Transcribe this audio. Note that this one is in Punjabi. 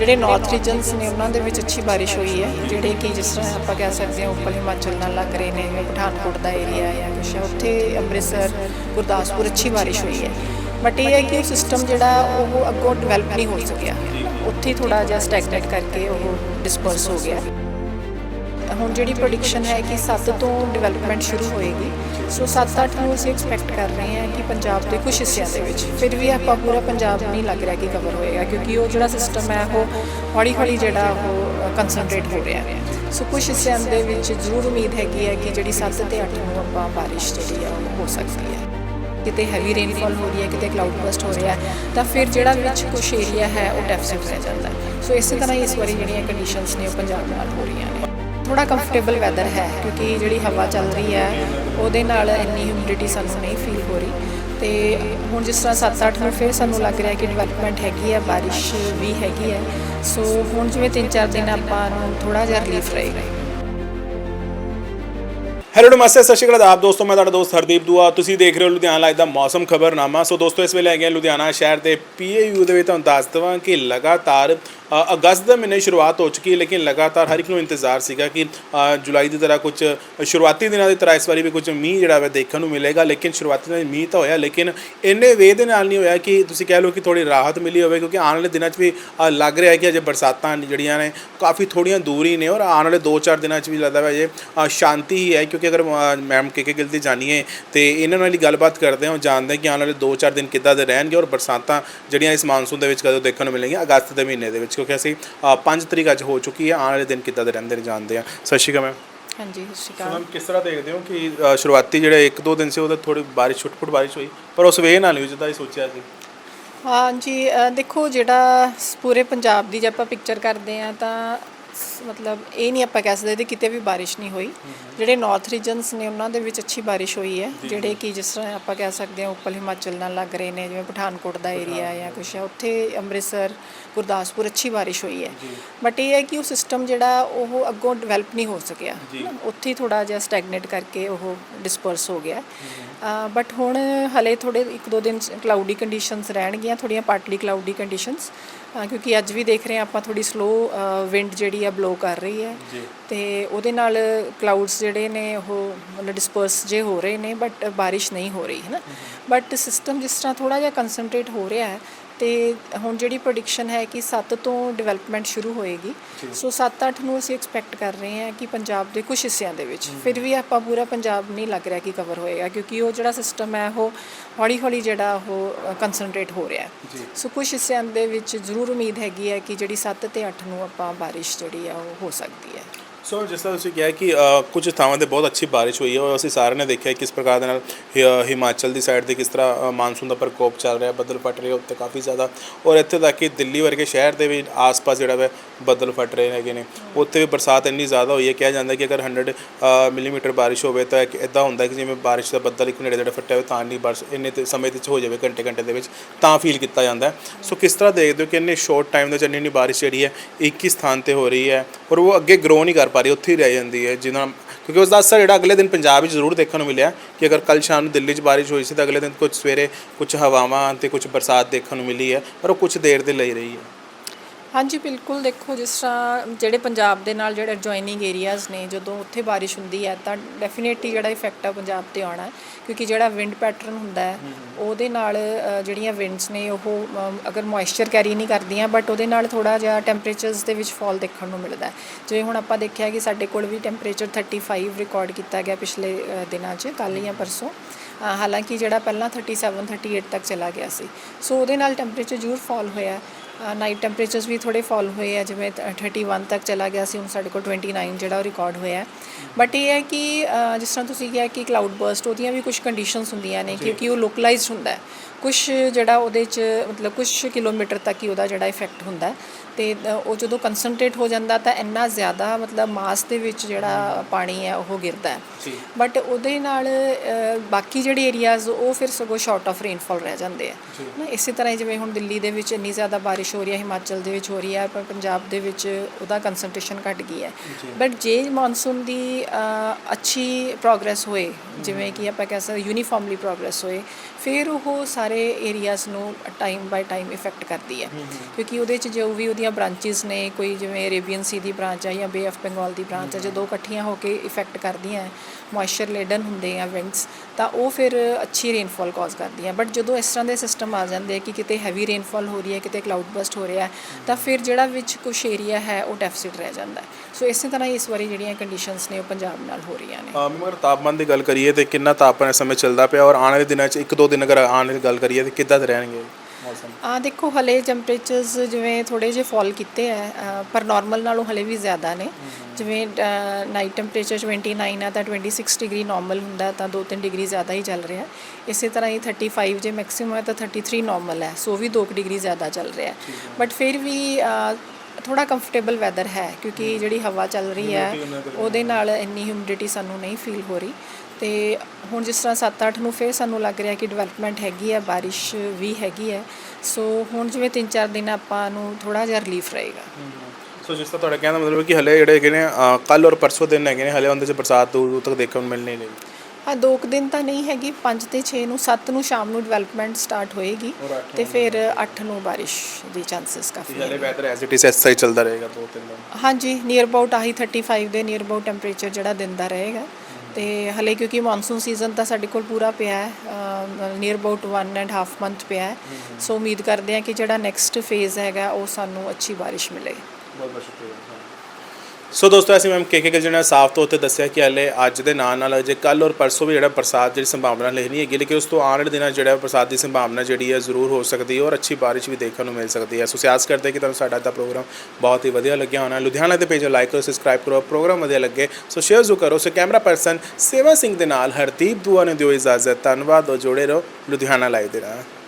ਜਿਹੜੇ ਨਾਰਥ ਰੀਜਨਸ ਨੇ ਉਹਨਾਂ ਦੇ ਵਿੱਚ ਅੱਛੀ ਬਾਰਿਸ਼ ਹੋਈ ਹੈ, ਜਿਹੜੇ ਕਿ ਜਿਸ ਤਰ੍ਹਾਂ ਆਪਾਂ ਕਹਿ ਸਕਦੇ ਹਾਂ ਉੱਪਰ ਹਿਮਾਚਲ ਨਾਲ ਲੱਗ ਰਹੇ ਨੇ ਪਠਾਨਕੋਟ ਦਾ ਏਰੀਆ ਜਾਂ ਕੁਛ ਉੱਥੇ ਅੰਮ੍ਰਿਤਸਰ, ਗੁਰਦਾਸਪੁਰ ਅੱਛੀ ਬਾਰਿਸ਼ ਹੋਈ ਹੈ। ਬਟ ਇਹ ਹੈ ਕਿ ਉਹ ਸਿਸਟਮ ਜਿਹੜਾ ਉਹ ਅੱਗੋਂ ਡਿਵੈਲਪ ਨਹੀਂ ਹੋ ਸਕਿਆ। ਉੱਥੇ ਥੋੜਾ ਜਿਹਾ ਸਟੈਗਨੇਟ ਕਰਕੇ ਉਹ ਡਿਸਪਰਸ ਹੋ ਗਿਆ। ਹੁਣ ਜਿਹੜੀ ਪ੍ਰੈਡਿਕਸ਼ਨ ਹੈ ਕਿ 7 ਤੋਂ ਡਿਵੈਲਪਮੈਂਟ ਸ਼ੁਰੂ ਹੋਏਗੀ, ਸੋ 7-8 ਨੂੰ ਅਸੀਂ ਐਕਸਪੈਕਟ ਕਰ ਰਹੇ ਹਾਂ ਕਿ ਪੰਜਾਬ ਦੇ ਕੁਝ ਹਿੱਸਿਆਂ ਦੇ ਵਿੱਚ। ਫਿਰ ਵੀ ਆਪਾਂ ਪੂਰਾ ਪੰਜਾਬ ਨਹੀਂ ਲੱਗ ਰਿਹਾ ਕਿ ਕਵਰ ਹੋਏਗਾ, ਕਿਉਂਕਿ ਉਹ ਜਿਹੜਾ ਸਿਸਟਮ ਹੈ, ਉਹ ਹੌਲੀ ਹੌਲੀ ਜਿਹੜਾ ਉਹ ਕਨਸੈਂਟਰੇਟ ਹੋ ਰਿਹਾ ਹੈ। ਸੋ ਕੁਝ ਹਿੱਸਿਆਂ ਦੇ ਵਿੱਚ ਜ਼ਰੂਰ ਉਮੀਦ ਹੈਗੀ ਹੈ ਕਿ ਜਿਹੜੀ 7 ਤੇ 8 ਨੂੰ ਆਪਾਂ ਬਾਰਿਸ਼ ਜਿਹੜੀ ਆ, ਉਹ ਹੋ ਸਕਦੀ ਹੈ। ਕਿਤੇ ਹੈਵੀ ਰੇਨਫਾਲ ਹੋ ਰਹੀ ਹੈ, ਕਿਤੇ ਕਲਾਊਡ ਬਸਟ ਹੋ ਰਿਹਾ ਹੈ, ਤਾਂ ਫਿਰ ਜਿਹੜਾ ਵਿੱਚ ਕੁਝ ਏਰੀਆ ਹੈ, ਉਹ ਡੈਫਿਸਿਟ ਰਹਿ ਜਾਂਦਾ ਹੈ। ਸੋ ਇਸੇ ਤਰ੍ਹਾਂ ਹੀ ਇਸ ਵਾਰੀ ਜਿਹੜੀਆਂ ਕੰਡੀਸ਼ਨਸ ਨੇ, ਉਹ ਪੰਜਾਬ ਨਾਲ ਹੋ ਰਹੀਆਂ ਨੇ। ਥੋੜਾ ਕੰਫਰਟੇਬਲ ਵੈਦਰ ਹੈ, ਕਿਉਂਕਿ ਜਿਹੜੀ ਹਵਾ ਚੱਲ ਰਹੀ ਹੈ, ਉਹਦੇ ਨਾਲ ਇੰਨੀ ਹਿਊਮਿਡਿਟੀ ਸਾਨੂੰ ਨਹੀਂ ਫੀਲ ਹੋ ਰਹੀ। ਤੇ ਹੁਣ ਜਿਸ ਤਰ੍ਹਾਂ 7-8 ਨੂੰ ਫਿਰ ਸਾਨੂੰ ਲੱਗ ਰਿਹਾ ਕਿ ਡਿਵੈਲਪਮੈਂਟ ਹੈਗੀ ਹੈ, ਬਾਰਿਸ਼ ਵੀ ਹੈਗੀ ਹੈ। ਸੋ ਹੁਣ ਜਿਵੇਂ 3-4 ਦਿਨ ਆਪਾਂ ਨੂੰ ਥੋੜਾ ਜਿਹਾ ਰਿਲੀਫ ਰਹੇਗਾ। ਹੈਲੋ ਨਮਸਤੇ, ਸਤਿ ਸ਼੍ਰੀ ਅਕਾਲ ਆਪ ਦੋਸਤੋ, ਮੈਂ ਤੁਹਾਡਾ ਦੋਸਤ ਹਰਦੀਪ ਦੂਆ। ਤੁਸੀਂ ਦੇਖ ਰਹੇ ਹੋ ਲੁਧਿਆਣਾ ਲਾਈਵ ਦਾ ਮੌਸਮ ਖਬਰਨਾਮਾ। ਸੋ ਦੋਸਤੋ, ਇਸ ਵੇਲੇ ਹੈਗੇ ਹਾਂ ਲੁਧਿਆਣਾ ਸ਼ਹਿਰ ਦੇ ਪੀਏਯੂ ਦੇ ਵਿੱਚ। ਤੁਹਾਨੂੰ ਦੱਸ ਦਵਾਂ ਕਿ ਲਗਾਤਾਰ ਅਗਸਤ ਦਾ ਮਹੀਨੇ ਸ਼ੁਰੂਆਤ ਹੋ ਚੁੱਕੀ ਹੈ, ਲੇਕਿਨ ਲਗਾਤਾਰ ਹਰ ਇੱਕ ਨੂੰ ਇੰਤਜ਼ਾਰ ਸੀਗਾ ਕਿ ਜੁਲਾਈ ਦੀ ਤਰ੍ਹਾਂ ਕੁਝ ਸ਼ੁਰੂਆਤੀ ਦਿਨਾਂ ਦੀ ਤਰ੍ਹਾਂ ਇਸ ਵਾਰੀ ਵੀ ਕੁਝ ਮੀਂਹ ਜਿਹੜਾ ਵਾ ਦੇਖਣ ਨੂੰ ਮਿਲੇਗਾ, ਲੇਕਿਨ ਸ਼ੁਰੂਆਤੀ ਦਿਨਾਂ 'ਚ ਮੀਂਹ ਤਾਂ ਹੋਇਆ, ਲੇਕਿਨ ਇੰਨੇ ਵੇਹ ਦੇ ਨਾਲ ਨਹੀਂ ਹੋਇਆ ਕਿ ਤੁਸੀਂ ਕਹਿ ਲਓ ਕਿ ਥੋੜੀ ਰਾਹਤ ਮਿਲੀ ਹੋਵੇ, ਕਿਉਂਕਿ ਆਉਣ ਵਾਲੇ ਦਿਨਾਂ 'ਚ ਵੀ ਲੱਗ ਰਿਹਾ ਹੈ ਕਿ ਅਜੇ ਬਰਸਾਤਾਂ ਜਿਹੜੀਆਂ ਨੇ ਕਾਫੀ ਥੋੜੀਆਂ ਦੂਰ ਹੀ ਨੇ ਔਰ ਆਉਣ ਵਾਲੇ 2-4 ਦਿਨਾਂ 'ਚ ਵੀ ਲੱਗਦਾ ਹੈ ਅਜੇ ਸ਼ਾਂਤੀ ਹੀ ਹੈ, ਕਿਉਂਕਿ ਅਗਰ ਮੈਮ ਕੇ ਕੇ ਗਿਲ ਦੀ ਜਾਣੀਏ ਤੇ ਇਹਨਾਂ ਨਾਲ ਹੀ ਗੱਲਬਾਤ ਕਰਦੇ ਹਾਂ, ਉਹ ਜਾਣਦੇ ਹਾਂ ਕਿ ਆਉਣ ਵਾਲੇ 2-4 ਦਿਨ ਕਿੱਦਾਂ ਦੇ ਰਹਿਣਗੇ ਔਰ ਬਰਸਾਤਾਂ ਜਿਹੜੀਆਂ ਇਸ ਮਾਨਸੂਨ ਦੇ ਵਿੱਚ ਕਦੋਂ ਦੇਖਣ ਨੂੰ ਮਿਲਣਗੀਆਂ ਅਗਸਤ ਦੇ ਮਹੀਨੇ ਦੇ ਵਿੱਚ। ਕਿਉਂਕਿ ਅਸੀਂ 5 ਤਰੀਕ ਅੱਜ ਹੋ ਚੁੱਕੀ ਹੈ ਆਉਣ ਵਾਲੇ ਦਿਨ ਕਿੱਦਾਂ ਦੇ ਰਹਿੰਦੇ ਨੇ ਜਾਣਦੇ ਹਾਂ ਸਤਿ ਸ਼੍ਰੀ ਅਕਾਲ ਮੈਮ। ਹਾਂਜੀ ਸਤਿ ਸ਼੍ਰੀ ਸੋ ਅਕਾਲ। ਮੈਮ ਕਿਸ ਤਰ੍ਹਾਂ ਦੇਖਦੇ ਹੋ ਕਿ ਅ, ਸ਼ੁਰੂਆਤੀ ਜਿਹੜੇ 1-2 ਦਿਨ ਸੀ ਉਹਦਾ ਥੋੜੀ ਬਾਰਿਸ਼ ਛੁੱਟ-ਫੁੱਟ ਬਾਰਿਸ਼ ਹੋਈ ਪਰ ਉਸ ਵੇਹ ਨਾਲ ਨਹੀਂ ਹੋਈ ਜਿੱਦਾਂ ਅਸੀਂ ਸੋਚਿਆ ਸੀ। ਹਾਂਜੀ ਅ, ਦੇਖੋ ਜਿਹੜਾ ਸ- ਪੂਰੇ ਪੰਜਾਬ ਦੀ ਜੇ ਆਪਾਂ ਪਿਕਚਰ ਕਰਦੇ ਆ ਤਾਂ ਮਤਲਬ ਇਹ ਨਹੀਂ ਆਪਾਂ ਕਹਿ ਸਕਦੇ ਕਿ ਕਿਤੇ ਵੀ ਬਾਰਿਸ਼ ਨਹੀਂ ਹੋਈ। ਜਿਹੜੇ ਨਾਰਥ ਰੀਜਨਸ ਨੇ ਉਹਨਾਂ ਦੇ ਵਿੱਚ ਅੱਛੀ ਬਾਰਿਸ਼ ਹੋਈ ਹੈ। ਜਿਹੜੇ ਕਿ ਜਿਸ ਤਰ੍ਹਾਂ ਆਪਾਂ ਕਹਿ ਸਕਦੇ ਹਾਂ ਉੱਪਰ ਹਿਮਾਚਲ ਨਾਲ ਲੱਗ ਰਹੇ ਨੇ ਜਿਵੇਂ ਪਠਾਨਕੋਟ ਦਾ ਏਰੀਆ ਜਾਂ ਕੁਛ ਹੈ ਉੱਥੇ ਅੰਮ੍ਰਿਤਸਰ ਗੁਰਦਾਸਪੁਰ ਅੱਛੀ ਬਾਰਿਸ਼ ਹੋਈ ਹੈ। ਬਟ ਇਹ ਹੈ ਕਿ ਉਹ ਸਿਸਟਮ ਜਿਹੜਾ ਉਹ ਅੱਗੋਂ ਡਿਵੈਲਪ ਨਹੀਂ ਹੋ ਸਕਿਆ। ਉੱਥੇ ਹੀ ਥੋੜਾ ਜਿਹਾ ਸਟੈਗਨੇਟ ਕਰਕੇ ਉਹ ਡਿਸਪਰਸ ਹੋ ਗਿਆ। ਬਟ ਹੁਣ ਹਲੇ ਥੋੜੇ ਇੱਕ ਦੋ ਦਿਨ ਕਲਾਉਡੀ ਕੰਡੀਸ਼ਨਸ ਰਹਿਣਗੀਆਂ ਥੋੜੀਆਂ ਪਾਰਟਲੀ ਕਲਾਉਡੀ ਕੰਡੀਸ਼ਨਸ ਕਿਉਂਕਿ ਅੱਜ ਵੀ ਦੇਖ ਰਹੇ ਆਪਾਂ ਥੋੜੀ ਸਲੋ ਵਿੰਡ ਜਿਹੜੀ ਆ ਬਲੋ ਕਰ ਰਹੀ ਹੈ। ਤੇ ਉਹਦੇ ਨਾਲ ਕਲਾਉਡਸ ਜਿਹੜੇ ਨੇ ਉਹ ਮਤਲਬ ਡਿਸਪਰਸ ਜੇ ਹੋ ਰਹੇ ਨੇ ਬਟ ਬਾਰਿਸ਼ ਨਹੀਂ ਹੋ ਰਹੀ ਹੈ ਨਾ। ਬਟ ਸਿਸਟਮ ਜਿਸ ਤਰ੍ਹਾਂ ਥੋੜਾ ਜਿਹਾ ਕਨਸੈਂਟਰੇਟ ਹੋ ਰਿਹਾ ਹੈ ਤੇ ਹੁਣ ਜਿਹੜੀ ਪ੍ਰੈਡਿਕਸ਼ਨ ਹੈ ਕਿ 7 ਤੋਂ ਡਿਵੈਲਪਮੈਂਟ ਸ਼ੁਰੂ ਹੋਏਗੀ ਸੋ 7-8 ਨੂੰ ਅਸੀਂ ਐਕਸਪੈਕਟ ਕਰ ਰਹੇ ਹਾਂ ਕਿ ਪੰਜਾਬ ਦੇ ਕੁਝ ਹਿੱਸਿਆਂ ਦੇ ਵਿੱਚ। ਫਿਰ ਵੀ ਆਪਾਂ ਪੂਰਾ ਪੰਜਾਬ ਨਹੀਂ ਲੱਗ ਰਿਹਾ ਕਿ ਕਵਰ ਹੋਏਗਾ ਕਿਉਂਕਿ ਉਹ ਜਿਹੜਾ ਸਿਸਟਮ ਹੈ ਉਹ ਹੌਲੀ ਹੌਲੀ ਜਿਹੜਾ ਉਹ ਕਨਸੈਂਟਰੇਟ ਹੋ ਰਿਹਾ ਹੈ। ਸੋ ਕੁਝ ਹਿੱਸਿਆਂ ਦੇ ਵਿੱਚ ਜ਼ਰੂਰ ਉਮੀਦ ਹੈਗੀ ਹੈ ਕਿ ਜਿਹੜੀ 7 ਤੇ 8 ਨੂੰ ਆਪਾਂ ਬਾਰਿਸ਼ ਜਿਹੜੀ ਆ ਉਹ ਹੋ ਸਕਦੀ ਹੈ। ਸੋ ਜਿਸ ਤਰ੍ਹਾਂ ਤੁਸੀਂ ਕਿਹਾ ਕਿ ਅ, ਕੁਝ ਥਾਵਾਂ ਤੇ ਬਹੁਤ ਅੱਛੀ ਬਾਰਿਸ਼ ਹੋਈ ਹੈ ਔਰ ਅਸੀਂ ਸਾਰਿਆਂ ਨੇ ਦੇਖਿਆ ਕਿਸ ਪ੍ਰਕਾਰ ਦੇ ਨਾਲ ਹਿ- ਹਿਮਾਚਲ ਦੀ ਸਾਈਡ ਤੇ ਕਿਸ ਤਰ੍ਹਾਂ ਅ, ਮਾਨਸੂਨ ਦਾ ਪ੍ਰਕੋਪ ਚੱਲ ਰਿਹਾ ਬੱਦਲ ਫਟ ਰਹੇ ਉੱਤੇ ਕਾਫੀ ਜ਼ਿਆਦਾ ਔਰ ਇੱਥੇ ਤੱਕ ਕਿ ਦਿੱਲੀ ਵਰਗੇ ਸ਼ਹਿਰ ਦੇ ਵੀ ਆਸ-ਪਾਸ ਜਿਹੜਾ ਵਾ ਬੱਦਲ ਫਟ ਰਹੇ ਹੈਗੇ ਨੇ ਉੱਥੇ ਵੀ ਬਰਸਾਤ ਇੰਨੀ ਜ਼ਿਆਦਾ ਹੋਈ ਹੈ ਕਿਹਾ ਜਾਂਦਾ ਕਿ ਅਗਰ 100 ਮਿਲੀਮੀਟਰ ਬਾਰਿਸ਼ ਹੋਵੇ ਤਾਂ ਇੱਕ ਇਦਾਂ ਹੁੰਦਾ ਕਿ ਜਿਵੇਂ ਬਾਰਿਸ਼ ਦਾ ਬੱਦਲ ਇੱਕ ਨੇੜੇ ਨੇੜੇ ਫਟਿਆ ਹੋਵੇ ਤਾਂ ਨਹੀਂ ਬਾਰਿਸ਼ ਇੰਨੇ ਤੇ ਸਮੇਂ ਦੇ ਵਿੱਚ ਹੋ ਜਾਵੇ ਘੰਟੇ ਘੰਟੇ ਦੇ ਵਿੱਚ ਤਾਂ ਫੀਲ ਕੀਤਾ ਜਾਂਦਾ ਹੈ। ਸੋ ਕਿਸ ਤਰ੍ਹਾਂ ਦੇਖਦੇ ਹੋ ਕਿ ਇੰਨੇ ਸ਼ਾਰਟ ਟਾਈਮ ਦੇ ਵਿੱਚ ਇੰਨੀ ਇੰਨੀ ਬਾਰਿਸ਼ ਜਿਹੜੀ ਹੈ ਇੱਕ ਹੀ ਸਥਾਨ ਤੇ ਹੋ ਰਹੀ ਹੈ ਔਰ ਉਹ ਅੱਗੇ ਗਰੋ ਨਹੀਂ ਕਰ ਵਪਾਰੀ ਉੱਥੇ ਹੀ ਰਹਿ ਜਾਂਦੀ ਹੈ ਜਿਹਨਾਂ ਕਿਉਂਕਿ ਉਸ ਦਾ ਅਸਰ ਜਿਹੜਾ ਅਗਲੇ ਦਿਨ ਪੰਜਾਬ ਵਿੱਚ ਜ਼ਰੂਰ ਦੇਖਣ ਨੂੰ ਮਿਲਿਆ ਕਿ ਅਗਰ ਕੱਲ ਸ਼ਾਮ ਨੂੰ ਦਿੱਲੀ 'ਚ ਬਾਰਿਸ਼ ਹੋਈ ਸੀ ਤਾਂ ਅਗਲੇ ਦਿਨ ਕੁਝ ਸਵੇਰੇ ਕੁਝ ਹਵਾਵਾਂ ਤੇ ਕੁਝ ਬਰਸਾਤ ਦੇਖਣ ਨੂੰ ਮਿਲੀ ਹੈ, ਪਰ ਉਹ ਕੁਝ ਦੇਰ ਦੇ ਲਈ ਰਹੀ ਹੈ। ਹਾਂਜੀ ਬਿਲਕੁਲ ਦੇਖੋ ਜਿਸ ਤਰ੍ਹਾਂ ਜਿਹੜੇ ਪੰਜਾਬ ਦੇ ਨਾਲ ਜਿਹੜੇ ਐਡਜੋਇਨਿੰਗ ਏਰੀਆਜ਼ ਨੇ ਜਦੋਂ ਉੱਥੇ ਬਾਰਿਸ਼ ਹੁੰਦੀ ਹੈ ਤਾਂ ਡੈਫੀਨੇਟਲੀ ਜਿਹੜਾ ਇਫੈਕਟ ਆ ਪੰਜਾਬ ਤੇ ਆਉਣਾ ਹੈ ਕਿਉਂਕਿ ਜਿਹੜਾ ਵਿੰਡ ਪੈਟਰਨ ਹੁੰਦਾ ਹੈ ਉਹਦੇ ਨਾਲ ਜਿਹੜੀਆਂ ਵਿੰਡਸ ਨੇ ਉਹ ਅਗਰ ਮੋਇਸਚਰ ਕੈਰੀ ਨਹੀਂ ਕਰਦੀਆਂ ਬਟ ਉਹਦੇ ਨਾਲ ਥੋੜਾ ਜਿਹਾ ਟੈਂਪਰੇਚਰਸ ਦੇ ਵਿੱਚ ਫਾਲ ਦੇਖਣ ਨੂੰ ਮਿਲਦਾ ਹੈ। ਜਿਵੇਂ ਹੁਣ ਆਪਾਂ ਦੇਖਿਆ ਕਿ ਸਾਡੇ ਕੋਲ ਵੀ ਟੈਂਪਰੇਚਰ 35 ਰਿਕਾਰਡ ਕੀਤਾ ਗਿਆ ਪਿਛਲੇ ਦਿਨਾਂ 'ਚ ਕੱਲ੍ਹ ਜਾਂ ਪਰਸੋਂ। ਹਾਲਾਂਕਿ ਜਿਹੜਾ ਪਹਿਲਾਂ 37 38 ਤੱਕ ਚਲਾ ਗਿਆ ਸੀ। ਸੋ ਉਹਦੇ ਨਾਲ ਟੈਂਪਰੇਚਰ ਜ਼ਰੂਰ ਫਾਲ ਹੋਇਆ ਨਾਈਟ ਟੈਂਪਰੇਚਰਸ ਵੀ ਥੋੜੇ ਫਾਲ ਹੋਏ ਆ ਜਿਵੇਂ ਤ- 31 ਤੱਕ ਚਲਾ ਗਿਆ ਸੀ ਹੁਣ ਸਾਡੇ ਕੋਲ 29 ਜਿਹੜਾ ਉਹ ਰਿਕਾਰਡ ਹੋਇਆ ਬਟ ਇਹ ਹੈ ਕਿ ਜਿਸ ਤਰ੍ਹਾਂ ਤੁਸੀਂ ਕਿਹਾ ਕਿ ਕਲਾਊਡ ਬਰਸਟ ਉਹਦੀਆਂ ਵੀ ਕੁਝ ਕੰਡੀਸ਼ਨਸ ਹੁੰਦੀਆਂ ਨੇ ਕਿਉਂਕਿ ਉਹ ਲੋਕਲਾਈਜ਼ਡ ਹੁੰਦਾ ਹੈ। ਕੁਝ ਜਿਹੜਾ ਉਹਦੇ ਚ ਮਤਲਬ ਕੁਝ ਕਿਲੋਮੀਟਰ ਤੱਕ ਹੀ ਉਹਦਾ ਜਿਹੜਾ ਇਫੈਕਟ ਹੁੰਦਾ ਤੇ ਉਹ ਜਦੋਂ ਕਨਸੈਂਟਰੇਟ ਹੋ ਜਾਂਦਾ ਤਾਂ ਇੰਨਾ ਜ਼ਿਆਦਾ ਮਤਲਬ ਮਾਸ ਦੇ ਵਿੱਚ ਜਿਹੜਾ ਪਾਣੀ ਹੈ ਉਹ ਗਿਰਦਾ ਹੈ। ਬਟ ਉਹਦੇ ਨਾਲ ਬਾਕੀ ਜਿਹੜੇ ਏਰੀਆਜ਼ ਉਹ ਫਿਰ ਸਗੋਂ ਸ਼ਾਰਟ ਆਫ ਰੇਨਫਾਲ ਰਹਿ ਜਾਂਦੇ ਆ। ਨਾ ਇਸੇ ਤਰ੍ਹਾਂ ਜਿਵੇਂ ਹੁਣ ਦਿੱਲੀ ਦੇ ਵਿੱਚ ਇੰਨੀ ਜ਼ਿਆਦਾ ਬਾਰਿਸ਼ ਹੋ ਰਹੀ ਹੈ ਹਿਮਾਚਲ ਦੇ ਵਿੱਚ ਹੋ ਰਹੀ ਹੈ ਪਰ ਪੰਜਾਬ ਦੇ ਵਿੱਚ ਉਹਦਾ ਕਨਸੈਂਟ੍ਰੇਸ਼ਨ ਘਟ ਗਈ ਹੈ। ਬਟ ਜੇ ਮੌਨਸੂਨ ਦੀ ਅੱਛੀ ਪ੍ਰੋਗਰੈਸ ਹੋਏ ਜਿਵੇਂ ਕਿ ਆਪਾਂ ਕਹਿ ਸਕਦੇ ਯੂਨੀਫਾਰਮਲੀ ਪ੍ਰੋਗਰੈਸ ਹੋਏ ਫਿਰ ਉਹ ਸਾਰੇ ਸਾਰੇ ਏਰੀਆਜ਼ ਨੂੰ ਟਾਈਮ ਬਾਈ ਟਾਈਮ ਇਫੈਕਟ ਕਰਦੀ ਹੈ। ਕਿਉਂਕਿ ਉਹਦੇ ਚ ਜੋ ਵੀ ਉਹਦੀਆਂ ਬ੍ਰਾਂਚਸ ਨੇ ਕੋਈ ਜਿਵੇਂ ਅਰੇਬੀਅਨ ਸੀ ਦੀ ਬ੍ਰਾਂਚ ਹੈ ਜਾਂ ਬੇ ਆਫ ਬੰਗਾਲ ਦੀ ਬ੍ਰਾਂਚ ਹੈ ਜਦੋਂ ਇਕੱਠੀਆਂ ਹੋ ਕੇ ਇਫੈਕਟ ਕਰਦੀਆਂ ਮੋਇਸਚਰ ਲੇਡਨ ਹੁੰਦੇ ਆ ਵਿੰਡਸ ਤਾਂ ਉਹ ਫਿਰ ਅੱਛੀ ਰੇਨਫਾਲ ਕਾਜ਼ ਕਰਦੀਆਂ ਬਟ ਜਦੋਂ ਇਸ ਤਰ੍ਹਾਂ ਦੇ ਸਿਸਟਮ ਆ ਜਾਂਦੇ ਆ ਕਿ ਕਿਤੇ ਹੈਵੀ ਰੇਨਫਾਲ ਹੋ ਰਹੀ ਹੈ ਕਿਤੇ ਕਲਾਊਡ ਬਸਟ ਹੋ ਰਿਹਾ ਤਾਂ ਫਿਰ ਜਿਹੜਾ ਵਿੱਚ ਕੁਝ ਏਰੀਆ ਹੈ ਉਹ ਡੈਫਿਸਿਟ ਰਹਿ ਜਾਂਦਾ ਸੋ ਇਸੇ ਤਰ੍ਹਾਂ ਹੀ ਇਸ ਵਾਰੀ ਜਿਹੜੀਆਂ ਕੰਡੀਸ਼ਨਸ ਨੇ ਉਹ ਪੰਜਾਬ ਨਾਲ ਹੋ ਰਹੀਆਂ ਨੇ। ਮੈਮ ਅਗਰ ਤਾਪਮਾਨ ਦੀ ਗੱਲ ਕਰੀਏ ਤੇ ਕਿੰਨਾ ਤਾਪਮਾਨ ਇਸ ਸਮੇਂ ਚੱਲਦਾ ਪਿਆ ਔਰ ਆਉਣ ਵਾਲੇ ਦਿਨਾਂ 'ਚ ਇੱਕ ਦੋ ਦਿਨ ਅਗਰ ਆਉਣ ਦੀ ਗੱਲ ਕਰੀਏ ਤੇ ਕਿੱਦਾਂ ਦੇ ਰਹਿਣਗੇ ਮੌਸਮ? ਆ ਦੇਖੋ ਹਲੇ ਟੈਂਪਰੇਚਰਸ ਜਿਵੇਂ ਥੋੜੇ ਜਿਹੇ ਫਾਲ ਕੀਤੇ ਆ ਪਰ ਨਾਰਮਲ ਨਾਲੋਂ ਹਲੇ ਵੀ ਜ਼ਿਆਦਾ ਨੇ। ਜਿਵੇਂ ਨਾਈਟ ਟੈਂਪਰੇਚਰ 29 ਆ ਤਾਂ 26 ਡਿਗਰੀ ਨਾਰਮਲ ਹੁੰਦਾ ਤਾਂ 2-3 ਡਿਗਰੀ ਜ਼ਿਆਦਾ ਹੀ ਚੱਲ ਰਿਹਾ। ਇਸੇ ਤਰ੍ਹਾਂ ਹੀ 35 ਜੇ ਮੈਕਸਿਮਮ ਹੈ ਤਾਂ 33 ਨਾਰਮਲ ਹੈ ਸੋ ਵੀ 2 ਡਿਗਰੀ ਜ਼ਿਆਦਾ ਚੱਲ ਰਿਹਾ। ਬਟ ਫਿਰ ਵੀ ਥੋੜਾ ਕੰਫਰਟੇਬਲ ਵੈਦਰ ਹੈ ਕਿਉਂਕਿ ਜਿਹੜੀ ਹਵਾ ਚੱਲ ਰਹੀ ਹੈ ਉਹਦੇ ਨਾਲ ਇੰਨੀ ਹਿਊਮਿਡਿਟੀ ਸਾਨੂੰ ਨਹੀਂ ਫੀਲ ਹੋ ਰਹੀ। ਤੇ ਹੁਣ ਜਿਸ ਤਰ੍ਹਾਂ 7-8 ਨੂੰ ਫਿਰ ਸਾਨੂੰ ਲੱਗ ਰਿਹਾ ਕਿ ਡਿਵੈਲਪਮੈਂਟ ਹੈਗੀ ਹੈ ਬਾਰਿਸ਼ ਵੀ ਹੈਗੀ ਹੈ। ਸੋ ਹੁਣ ਜਿਵੇਂ 3-4 ਦਿਨ ਆਪਾਂ ਨੂੰ ਥੋੜਾ ਜਿਹਾ ਰਿਲੀਫ ਰਹੇਗਾ। ਸੋ ਜਿਸ ਤਰ੍ਹਾਂ ਤੁਹਾਡਾ ਕਹਿਣ ਦਾ ਮਤਲਬ ਹੈ ਕਿ ਹਲੇ ਜਿਹੜੇ ਹੈਗੇ ਨੇ ਕੱਲ ਔਰ ਪਰਸੋਂ ਦਿਨ ਹੈਗੇ ਨੇ ਹਲੇ ਉਹਦੇ 'ਚ ਬਰਸਾਤ ਦੂਰ ਦੂਰ ਤੱਕ ਦੇਖਣ ਨੂੰ ਮਿਲ ਨਹੀਂ ਰਹੀ। ਹਾਂ ਦੋ ਕੁ ਦਿਨ ਤਾਂ ਨਹੀਂ ਹੈਗੀ 5 ਤੇ 6 ਨੂੰ 7 ਨੂੰ ਸ਼ਾਮ ਨੂੰ ਡਿਵੈਲਪਮੈਂਟ ਸਟਾਰਟ ਹੋਏਗੀ ਤੇ ਫਿਰ 8 ਨੂੰ ਬਾਰਿਸ਼ ਦੀ ਚਾਂਸਸ ਕਾਫੀ ਹਲੇ ਵੈਦਰ ਐਜ਼ ਇਟ ਇਜ਼ ਐਸਾ ਹੀ ਚੱਲਦਾ ਰਹੇਗਾ ਦੋ ਤਿੰਨ ਦਿਨ। ਹਾਂਜੀ ਨੀਅਰ ਅਬਾਊਟ ਆਹੀ 35 ਦੇ ਨੀਅਰ ਅਬਾਊਟ ਟੈਂਪਰੇਚਰ ਜਿਹੜਾ ਦਿਨ ਦਾ ਰਹੇਗਾ ਤੇ ਹਲੇ ਕਿਉਂਕਿ ਮੌਨਸੂਨ ਸੀਜ਼ਨ ਤਾਂ ਸਾਡੇ ਕੋਲ ਪੂਰਾ ਪਿਆ ਹੈ near about 1 and half month ਪਿਆ ਹੈ। ਸੋ ਉਮੀਦ ਕਰਦੇ ਹਾਂ ਕਿ ਜਿਹੜਾ ਨੈਕਸਟ ਫੇਜ਼ ਹੈਗਾ ਉਹ ਸਾਨੂੰ ਅੱਛੀ ਬਾਰਿਸ਼ ਮਿਲੇ। ਬਹੁਤ ਬਹੁਤ ਸ਼ੁਕਰੀਆ ਸੋ ਦੋਸਤੋ, ਅਸੀਂ ਮੈਮ ਕੇ ਕੇ ਗਿੱਲ ਜੀ ਸਾਫ਼ ਤੌਰ ਤੇ ਦੱਸਿਆ ਕਿ ਹਲੇ ਅੱਜ ਦੇ ਨਾਲ ਨਾਲ ਜੇ ਕੱਲ ਔਰ ਪਰਸੋਂ ਵੀ ਜਿਹੜਾ ਬਰਸਾਤ ਦੀ ਸੰਭਾਵਨਾ ਨਹੀਂ ਹੈਗੀ ਲੇਕਿਨ ਉਸ ਤੋਂ ਆਉਣ ਵਾਲੇ ਦਿਨਾਂ 'ਚ ਜਿਹੜਾ ਬਰਸਾਤ ਦੀ ਸੰਭਾਵਨਾ ਜਿਹੜੀ ਹੈ ਜ਼ਰੂਰ ਹੋ ਸਕਦੀ ਹੈ ਔਰ ਅੱਛੀ ਬਾਰਿਸ਼ ਵੀ ਦੇਖਣ ਨੂੰ ਮਿਲ ਸਕਦੀ ਹੈ। ਸੋ ਸਿਆਸ ਕਰਦੇ ਕਿ ਤੁਹਾਨੂੰ ਸਾਡਾ ਅੱਜ ਦਾ ਪ੍ਰੋਗਰਾਮ ਬਹੁਤ ਹੀ ਵਧੀਆ ਲੱਗਿਆ ਹੋਣਾ। ਲੁਧਿਆਣਾ ਦੇ ਪੇਜ ਲਾਈਕ ਕਰੋ, ਸਬਸਕ੍ਰਾਈਬ ਕਰੋ, ਪ੍ਰੋਗਰਾਮ ਵਧੀਆ ਲੱਗੇ, ਸੋ ਸ਼ੇਅਰ ਜ਼ਰੂਰ ਕਰੋ। ਸੋ, ਕੈਮਰਾ ਪਰਸਨ ਸੇਵਾ ਸਿੰਘ ਦੇ ਨਾਲ ਹਰਦੀਪ ਦੁਆ ਨੇ ਦਿਓ ਇਜਾਜ਼ਤ। ਧੰਨਵਾਦ ਔਰ ਜੋੜੇ ਰਹੋ ਲੁਧਿਆਣਾ ਲਾਈਵ ਦੇ ਨਾਲ।